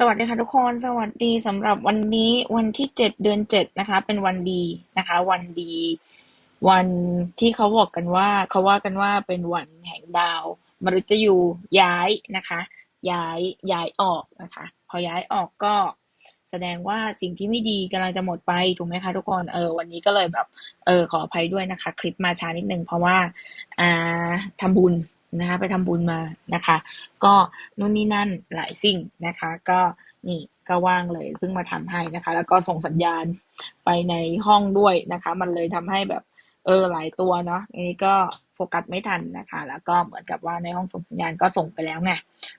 สวัสดีค่ะทุกคน สวัสดีสำหรับวันนี้วันที่เจ็ดเดือนเจ็ดนะคะ เป็นวันดีนะคะ วันดี วันที่เขาบอกกันว่า เขาว่ากันว่าเป็นวันแห่งดาวมฤตยูย้ายนะคะ ย้ายย้ายออกนะคะ พอย้ายออกก็แสดงว่าสิ่งที่ไม่ดีกำลังจะหมดไปถูกไหมคะทุกคนเออวันนี้ก็เลยแบบ เออขออภัยด้วยนะคะ คลิปมาช้านิดนึงเพราะว่า อ่าทำบุญ นะคะไปทำบุญมานะคะ ก็นู่นนี่นั่นหลายสิ่งนะคะ ก็นี่ก็ว่างเลยเพิ่งมาทำให้นะคะ แล้วก็ส่งสัญญาณไปในห้องด้วยนะคะ มันเลยทำให้แบบเออหลายตัวเนาะอันนี้ก็โฟกัสไม่ทันนะคะ แล้วก็เหมือนกับว่าในห้องส่งสัญญาณก็ส่งไปแล้วไง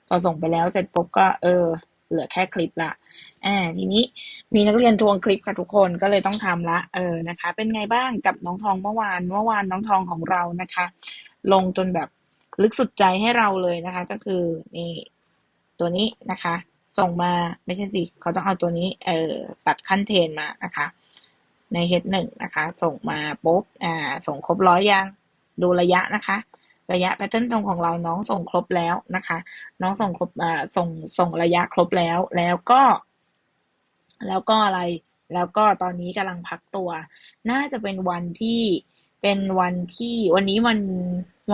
พอส่งไปแล้วเสร็จปุ๊บก็เออเหลือแค่คลิปละอ่าทีนี้มีนักเรียนทวงคลิปค่ะทุกคนก็เลยต้องทำละ เออนะคะ เป็นไงบ้างกับน้องทองเมื่อวาน เมื่อวานน้องทองของเรานะคะ ลงจนแบบ ลึกสุดใจให้เราเลยนะคะ ก็คือนี่ตัวนี้นะคะ ส่งมาไม่ใช่สิเขาต้องเอาตัวนี้ เออตัดขั้นเทนมานะคะ ใน H1 นะคะ ส่งมาปุ๊บอ่า ส่งครบร้อยยังดูระยะนะคะ ระยะแพทเทิร์นตรงของเราน้องส่งครบแล้วนะคะ น้องส่งครบอ่าส่งส่งระยะครบแล้ว แล้วก็ แล้วก็อะไรแล้วก็ตอนนี้กำลังพักตัว น่าจะเป็นวันที่ เป็นวันที่ วันนี้วัน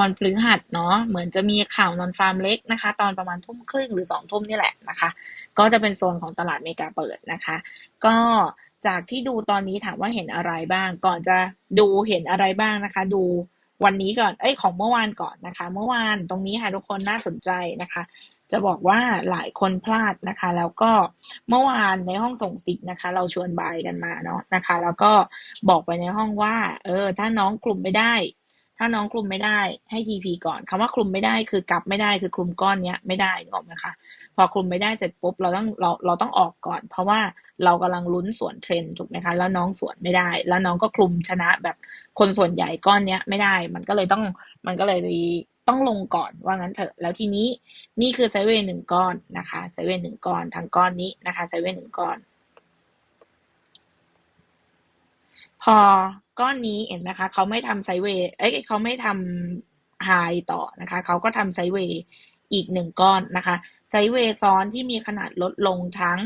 วันพฤหัสเนาะเหมือนจะมีข่าวนอนฟาร์มเล็กนะคะ ตอนประมาณทุ่มครึ่งหรือสองทุ่มนี่แหละนะคะ ก็จะเป็นโซนของตลาดเมกาเปิดนะคะ ก็จากที่ดูตอนนี้ถามว่าเห็นอะไรบ้าง ก่อนจะดูเห็นอะไรบ้างนะคะ ดูวันนี้ก่อน เอ้ยของเมื่อวานก่อนนะคะ เมื่อวานตรงนี้ค่ะทุกคนน่าสนใจนะคะ จะบอกว่าหลายคนพลาดนะคะ แล้วก็เมื่อวานในห้องส่งซิกนะคะ เราชวนบายกันมาเนาะนะคะ แล้วก็บอกไปในห้องว่า เออ ถ้าน้องกลุ่มไม่ได้ ถ้าน้องคลุมไม่ได้ให้ TP ก่อนคำว่าคลุมไม่ได้คือกลับไม่ได้คือคลุมก้อนเนี้ยไม่ได้นึกออกไหมคะพอคลุมไม่ได้เสร็จปุ๊บเราต้องเราเราต้องออกก่อน เพราะว่าเรากำลังลุ้นสวนเทรนถูกไหมคะ แล้วน้องสวนไม่ได้ แล้วน้องก็คลุมชนะแบบคนส่วนใหญ่ก้อนเนี้ยไม่ได้ มันก็เลยต้องมันก็เลย ต้องลงก่อนว่างั้นเถอะ แล้วทีนี้นี่คือไซเวย์หนึ่งก้อนนะคะไซเวย์หนึ่งก้อนทางก้อนนี้นะคะไซเวย์หนึ่งก้อน พอก้อนนี้เห็นนะคะเขาไม่ทำไซเวย์เอ้ยเขาไม่ทำไฮต่อนะคะเขาก็ทำไซเวย์อีกหนึ่งก้อนนะคะไซเวย์ซ้อนที่มีขนาดลดลงทั้ง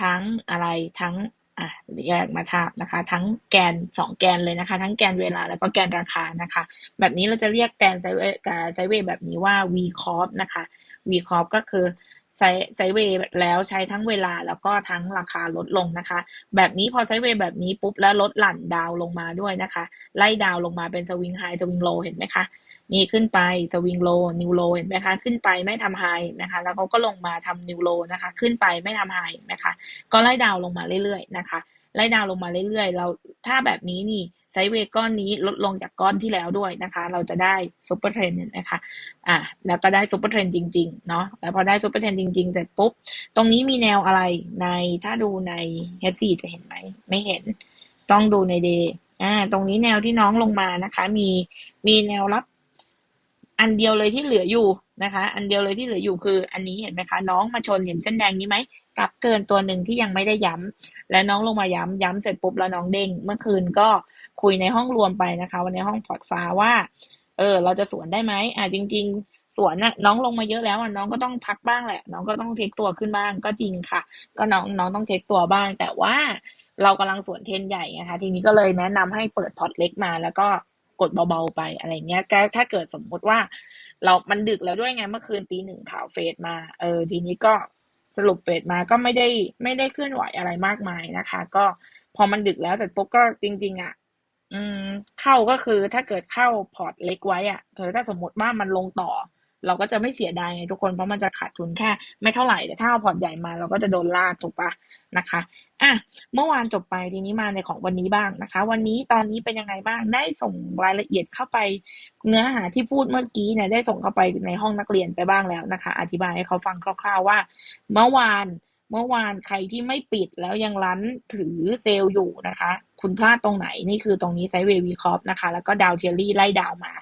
ทั้งอะไรทั้ง อะแยกมาทาบนะคะ ทั้งแกนสองแกนเลยนะคะ ทั้งแกนเวลาแล้วก็แกนราคานะคะ แบบนี้เราจะเรียกแกนไซเวย์ไซเวย์แบบนี้ว่า V corp นะคะ V corp ก็คือไซไซเวย์แล้วใช้ทั้งเวลาแล้วก็ทั้งราคาลดลงนะคะ แบบนี้พอไซเวย์แบบนี้ปุ๊บแล้วลดหลั่นดาวลงมาด้วยนะคะ ไล่ดาวลงมาเป็นสวิงไฮสวิงโลเห็นไหมคะ นี่ขึ้นไปสวิงโลนิวโลเห็นไหมคะขึ้นไปไม่ทำไฮนะคะแล้วเขาก็ลงมาทำนิวโลนะคะขึ้นไปไม่ทำไฮนะคะก็ไล่ดาวลงมาเรื่อยๆนะคะไล่ดาวลงมาเรื่อยๆ เราถ้าแบบนี้นี่ไซเวก้อนนี้ลดลงจากก้อนที่แล้วด้วยนะคะ เราจะได้ซุปเปอร์เทรนนะคะอะแล้วก็ได้ซุปเปอร์เทรนจริงๆเนาะแล้วพอได้ซุปเปอร์เทรนจริงๆเสร็จปุ๊บ ตรงนี้มีแนวอะไรในถ้าดูใน H4 จะเห็นไหม ไม่เห็นต้องดูใน Day อ่าตรงนี้แนวที่น้องลงมานะคะ มีมีแนวรับ อันเดียวเลยที่เหลืออยู่นะคะ อันเดียวเลยที่เหลืออยู่คืออันนี้เห็นไหมคะ น้องมาชนเห็นเส้นแดงนี้ไหมกลับเกินตัวหนึ่งที่ยังไม่ได้ย้ำและน้องลงมาย้ำย้ำเสร็จปุ๊บแล้วน้องเด้ง เมื่อคืนก็คุยในห้องรวมไปนะคะวันในห้องพอร์ตฟ้าว่า เออ เราจะสวนได้ไหมอ่าจริง ๆ สวนน่ะน้องลงมาเยอะแล้วอะน้องก็ต้องพักบ้างแหละ น้องก็ต้องเทคตัวขึ้นบ้างก็จริงค่ะ ก็น้องน้องต้องเทคตัวบ้าง แต่ว่าเรากำลังสวนเทนใหญ่นะคะ ทีนี้ก็เลยแนะนำให้เปิดพอร์ตเล็กมาแล้วก็ กดเบาๆไปอะไรเงี้ยถ้าเกิดสมมติว่า เรา มันดึกแล้วด้วยไงเมื่อคืนตีหนึ่งข่าวเฟดมา เออ ทีนี้ก็สรุปเฟดมาก็ไม่ได้ไม่ได้เคลื่อนไหวอะไรมากมายนะคะ ก็พอมันดึกแล้วเสร็จปุ๊บก็จริง ๆอะอืมเข้าก็คือถ้าเกิดเข้าพอร์ตเล็กไว้อะคือถ้าสมมติว่ามันลงต่อ เราก็จะไม่เสียดายไงทุกคนเพราะมันจะขาดทุนแค่ ไม่เท่าไหร่แต่ถ้าเอาพอร์ตใหญ่มาเราก็จะโดนลากถูกปะนะคะอะเมื่อวานจบไปทีนี้มาในของวันนี้บ้างนะคะ วันนี้ตอนนี้เป็นยังไงบ้างได้ส่งรายละเอียดเข้าไป เนื้อหาที่พูดเมื่อกี้เนี่ยได้ส่งเข้าไปในห้องนักเรียนไปบ้างแล้วนะคะ อธิบายให้เขาฟังคร่าวๆว่า เมื่อวานเมื่อวานใครที่ไม่ปิดแล้วยังรั้นถือเซลล์อยู่นะคะ คุณพลาดตรงไหนนี่คือตรงนี้ไซเววีคอปนะคะ แล้วก็ดาวเทียรี่ไล่ดาวมา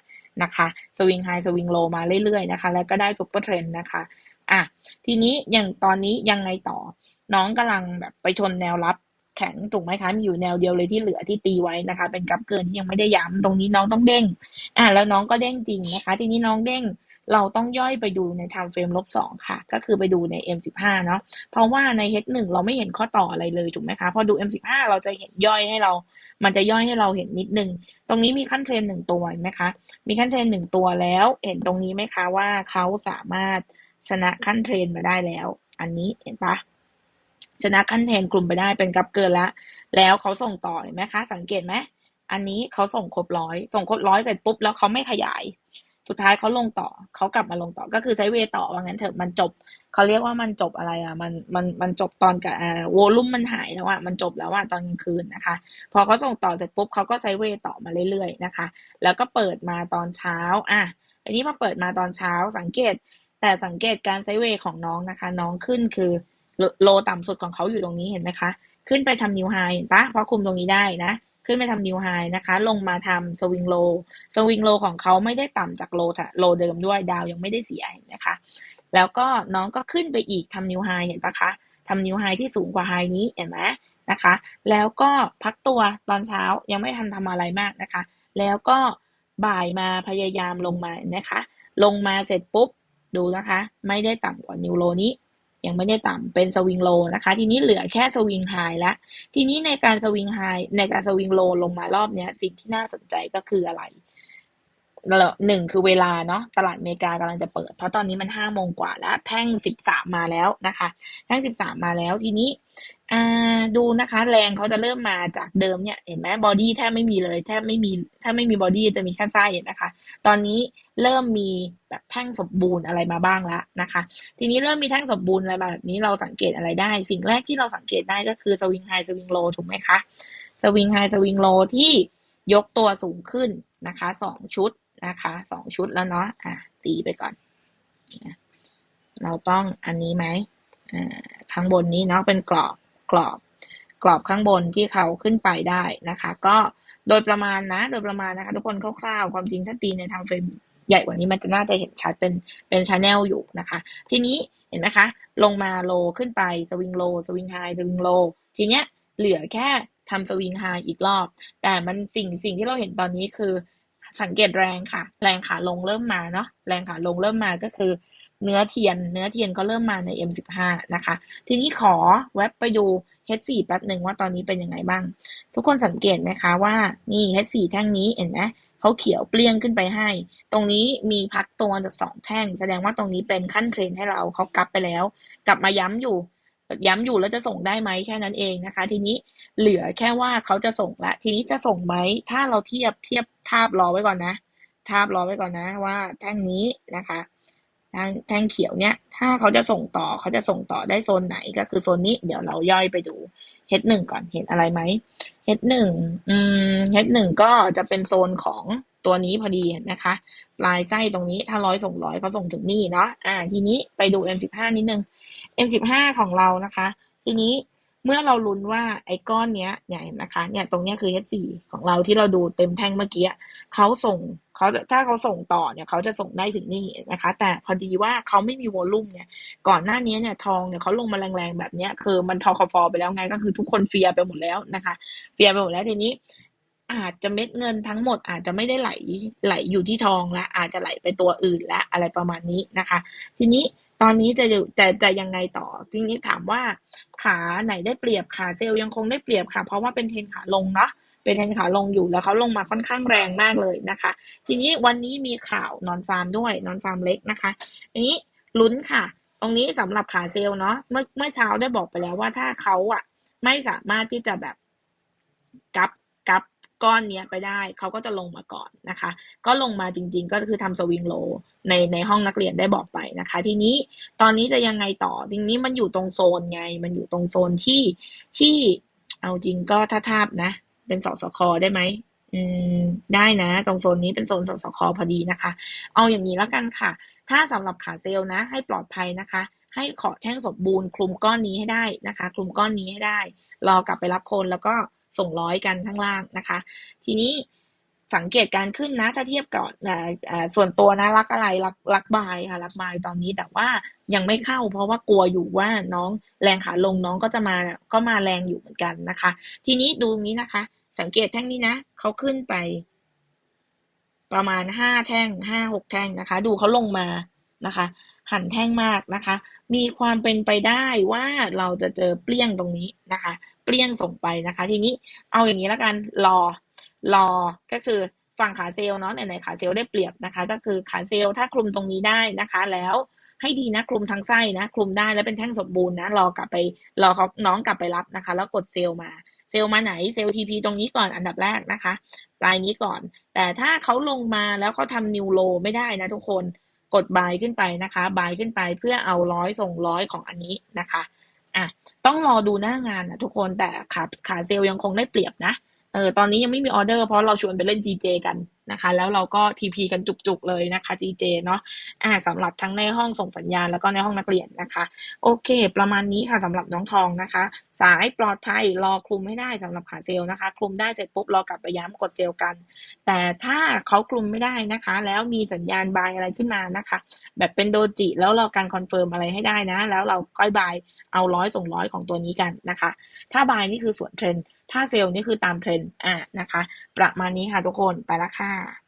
นะคะสวิงไฮสวิงโลมาเรื่อยๆนะคะ แล้วก็ได้ซุปเปอร์เทรนนะคะอะทีนี้อย่างตอนนี้ยังไงต่อ น้องกำลังแบบไปชนแนวรับแข็งถูกไหมคะมีอยู่แนวเดียวเลยที่เหลือที่ตีไว้นะคะ เป็นกับเกินที่ยังไม่ได้ย้ำตรงนี้น้องต้องเด้งอะแล้วน้องก็เด้งจริงนะคะ ทีนี้น้องเด้งเราต้องย่อยไปดูใน time frame ลบสองค่ะ ก็คือไปดูใน M15 เนาะเพราะว่าใน H1 เราไม่เห็นข้อต่ออะไรเลยถูกไหมคะ พอดู M15 เราจะเห็นย่อยให้เรา มันจะย่อยให้เราเห็นนิดนึง ตรงนี้มีขั้นเทรนหนึ่งตัวไหมคะ มีขั้นเทรนหนึ่งตัวแล้ว เห็นตรงนี้ไหมคะว่าเขาสามารถชนะขั้นเทรนมาได้แล้ว อันนี้เห็นปะชนะขั้นเทรนกลุ่มไปได้เป็นกับเกินละ แล้วเขาส่งต่อเห็นไหมคะ สังเกตไหมอันนี้เขาส่งครบร้อย ส่งครบร้อยเสร็จปุ๊บแล้วเขาไม่ขยาย สุดท้ายเขาลงต่อ เขากลับมาลงต่อ ก็คือใช้เวต่อว่างั้นเถอะ มันจบ เขาเรียกว่ามันจบอะไรอะมันมันมันจบตอนกับอ่าวอลุ่มมันหายแล้วอะมันจบแล้วอะตอนกลางคืนนะคะ พอเขาส่งต่อเสร็จปุ๊บเขาก็ใช้เวต่อมาเรื่อยๆนะคะ แล้วก็เปิดมาตอนเช้าอะอันนี้มาเปิดมาตอนเช้าสังเกต แต่สังเกตการไซเวย์ของน้องนะคะ น้องขึ้นคือโลโลต่ำสุดของเขาอยู่ตรงนี้เห็นไหมคะ ขึ้นไปทำนิวไฮเห็นปะเพราะคุมตรงนี้ได้นะ ขึ้นไปทำนิวไฮนะคะ ลงมาทำสวิงโลสวิงโลของเขาไม่ได้ต่ำจากโลโลเดิมด้วยดาวยังไม่ได้เสียเห็นไหมคะ แล้วก็น้องก็ขึ้นไปอีกทำนิวไฮเห็นปะคะทำนิวไฮที่สูงกว่าไฮนี้เห็นไหมนะคะ แล้วก็พักตัวตอนเช้ายังไม่ทันทำอะไรมากนะคะ แล้วก็บ่ายมาพยายามลงมานไหมคะ ลงมาเสร็จปุ๊บดูนะคะ ไม่ได้ต่ำกว่านิวโลนี้ ยังไม่ได้ต่ำเป็นสวิงโลนะคะ ทีนี้เหลือแค่สวิงไฮแล้วทีนี้ในการสวิงไฮในการสวิงโลลงมารอบเนี้ยสิ่งที่น่าสนใจก็คืออะไร หนึ่งคือเวลาเนาะตลาดอเมริกากำลังจะเปิด เพราะตอนนี้มันห้าโมงกว่าแล้ว แท่งสิบสามมาแล้วนะคะ แท่งสิบสามมาแล้วทีนี้ดูนะคะแรงเขาจะเริ่มมาจากเดิมเนี่ยเห็นไหมบอดี้แทบไม่มีเลยแทบไม่มีถ้าไม่มีบอดี้จะมีแค่ไส้นะคะ ตอนนี้เริ่มมีแบบแท่งสมบูรณ์อะไรมาบ้างแล้วนะคะ ทีนี้เริ่มมีแท่งสมบูรณ์อะไรแบบนี้เราสังเกตอะไรได้ สิ่งแรกที่เราสังเกตได้ก็คือสวิงไฮสวิงโลถูกไหมคะสวิงไฮสวิงโลที่ยกตัวสูงขึ้นนะคะสองชุด นะคะสองชุดแล้วเนาะอะตีไปก่อน เราต้องอันนี้ไหมข้างบนนี้เนาะเป็นกรอบกรอบกรอบข้างบนที่เขาขึ้นไปได้นะคะ ก็โดยประมาณนะ โดยประมาณนะคะ ทุกคนคร่าวๆ ความจริงถ้าตีในทางเฟรมใหญ่กว่านี้มันจะน่าจะเห็นชัดเป็นเป็นชาแนลอยู่นะคะ ทีนี้เห็นไหมคะ ลงมาโลขึ้นไปสวิงโลสวิงไฮสวิงโลทีเนี้ยเหลือแค่ทำสวิงไฮอีกรอบ แต่มันสิ่งสิ่งที่เราเห็นตอนนี้คือ สังเกตแรงค่ะ แรงขาลงเริ่มมาเนาะแรงขาลงเริ่มมาก็คือ เนื้อเทียน เนื้อเทียนก็เริ่มมาใน M15 นะคะ ทีนี้ขอแวบไปดู H4 แป๊บหนึ่งว่าตอนนี้เป็นยังไงบ้าง ทุกคนสังเกตไหมคะว่านี่ H4 แท่งนี้เห็นไหมเขาเขียวเปลี่ยงขึ้นไปให้ ตรงนี้มีพักตัวจากสองแท่ง แสดงว่าตรงนี้เป็นขั้นเทรนให้เราเขากลับไปแล้ว กลับมาย้ำอยู่ ย้ำอยู่แล้วจะส่งได้ไหมแค่นั้นเองนะคะ ทีนี้เหลือแค่ว่าเขาจะส่งละ ทีนี้จะส่งไหมถ้าเราเทียบเทียบทาบรอไว้ก่อนนะทาบรอไว้ก่อนนะ ว่าแท่งนี้นะคะแท่งแท่งเขียวเนี่ย ถ้าเขาจะส่งต่อเขาจะส่งต่อได้โซนไหนก็คือโซนนี้ เดี๋ยวเราย่อยไปดู H1 ก่อนเห็นอะไรไหม H1 อืม H1 ก็จะเป็นโซนของตัวนี้พอดีนะคะ ปลายไส้ตรงนี้ถ้าร้อยส่งร้อยเขาส่งถึงนี่เนาะอ่า ทีนี้ไปดู M15 นิดนึง M15 ของเรานะคะ ทีนี้เมื่อเราลุ้นว่าไอ้ก้อนเนี้ยเนี่ยนนะคะ เนี่ยตรงเนี้ยคือ H4 ของเราที่เราดูเต็มแท่งเมื่อกี้เขาส่งเขาถ้าเขาส่งต่อเนี่ยเขาจะส่งได้ถึงนี่นะคะ แต่พอดีว่าเขาไม่มีวอลลุ่มเนี่ยก่อนหน้านี้เนี่ยทองเนี่ยเขาลงมาแรงๆแบบเนี้ยคือมันทอคอฟอไปแล้วไงก็คือทุกคนเฟียไปหมดแล้วนะคะ เฟียไปหมดแล้วทีนี้อาจจะเม็ดเงินทั้งหมดอาจจะไม่ได้ไหลไหลอยู่ที่ทองละอาจจะไหลไปตัวอื่นละอะไรประมาณนี้นะคะ ทีนี้ ตอนนี้จะจะจะยังไงต่อทีนี้ถามว่าขาไหนได้เปรียบขาเซลล์ยังคงได้เปรียบค่ะ เพราะว่าเป็นเทรนขาลงเนาะเป็นเทรนขาลงอยู่แล้วเขาลงมาค่อนข้างแรงมากเลยนะคะ ทีนี้วันนี้มีข่าวนอนฟาร์มด้วยนอนฟาร์มเล็กนะคะทีนี้ลุ้นค่ะ ตรงนี้สำหรับขาเซลล์เนาะเมื่อเมื่อเช้าได้บอกไปแล้วว่าถ้าเขาอะไม่สามารถที่จะแบบกับกับ ก้อนเนี้ยไปได้เขาก็จะลงมาก่อนนะคะ ก็ลงมาจริง ๆ ก็คือทำสวิงโลในในห้องนักเรียนได้บอกไปนะคะ ทีนี้ตอนนี้จะยังไงต่อทีนี้มันอยู่ตรงโซนไง มันอยู่ตรงโซนที่ที่เอาจริงก็ถ้าทาบนะ เป็นสสคได้ไหมอืมได้นะ ตรงโซนนี้เป็นโซนสสคพอดีนะคะ เอาอย่างนี้แล้วกันค่ะ ถ้าสำหรับขาเซลล์นะ ให้ปลอดภัยนะคะ ให้ขอแท่งสมบูรณ์คลุมก้อนนี้ให้ได้นะคะ คลุมก้อนนี้ให้ได้ รอกลับไปรับคนแล้วก็ ส่งร้อยกันข้างล่างนะคะ ทีนี้สังเกตการขึ้นนะถ้าเทียบกับส่วนตัวนะรักอะไรรักรักบายค่ะรักบายตอนนี้แต่ว่ายังไม่เข้า เพราะว่ากลัวอยู่ว่าน้องแรงขาลงน้องก็จะมาก็มาแรงอยู่เหมือนกันนะคะ ทีนี้ดูนี้นะคะ สังเกตแท่งนี้นะเขาขึ้นไป ประมาณห้าแท่งห้าหกแท่งนะคะ ดูเขาลงมานะคะ หันแท่งมากนะคะ มีความเป็นไปได้ว่าเราจะเจอเปลี่ยงตรงนี้นะคะ เปลี่ยงส่งไปนะคะ ทีนี้เอาอย่างนี้แล้วกันรอรอก็คือฝั่งขาเซลล์เนาะไหนๆขาเซลล์ได้เปรียบนะคะ ก็คือขาเซลล์ถ้าคลุมตรงนี้ได้นะคะ แล้วให้ดีนะคลุมทั้งไส้นะคลุมได้แล้วเป็นแท่งสมบูรณ์นะรอกลับไปรอเขาน้องกลับไปรับนะคะ แล้วกดเซลล์มาเซลล์มาไหนเซลล์ทีพีตรงนี้ก่อนอันดับแรกนะคะ ปลายนี้ก่อน แต่ถ้าเขาลงมาแล้วเขาทำนิวโลไม่ได้นะทุกคนกดบายขึ้นไปนะคะบายขึ้นไปเพื่อเอาร้อยส่งร้อยของอันนี้นะคะ อะต้องรอดูหน้างานนะทุกคนแต่ขาขาเซลยังคงได้เปรียบนะเออตอนนี้ยังไม่มีออเดอร์เพราะเราชวนไปเล่น GJ กันนะคะ แล้วเราก็ TP กันจุกๆเลยนะคะ GJ เนาะอ่าสำหรับทั้งในห้องส่งสัญญาณแล้วก็ในห้องนักเรียนนะคะ โอเค ประมาณนี้ค่ะสำหรับน้องทองนะคะ สายปลอดภัยรอคลุมไม่ได้สำหรับขาเซลนะคะ คลุมได้เสร็จปุ๊บรอกลับไปย้ำกดเซลกัน แต่ถ้าเขาคลุมไม่ได้นะคะ แล้วมีสัญญาณบายอะไรขึ้นมานะคะ แบบเป็นโดจิแล้วเราการคอนเฟิร์มอะไรให้ได้นะ แล้วเราก้อยบาย เอาร้อยส่งร้อยของตัวนี้กันนะคะ ถ้าบายนี่คือส่วนเทรนถ้าเซลล์นี่คือตามเทรนอะนะคะ ประมาณนี้ค่ะทุกคนไปละค่ะ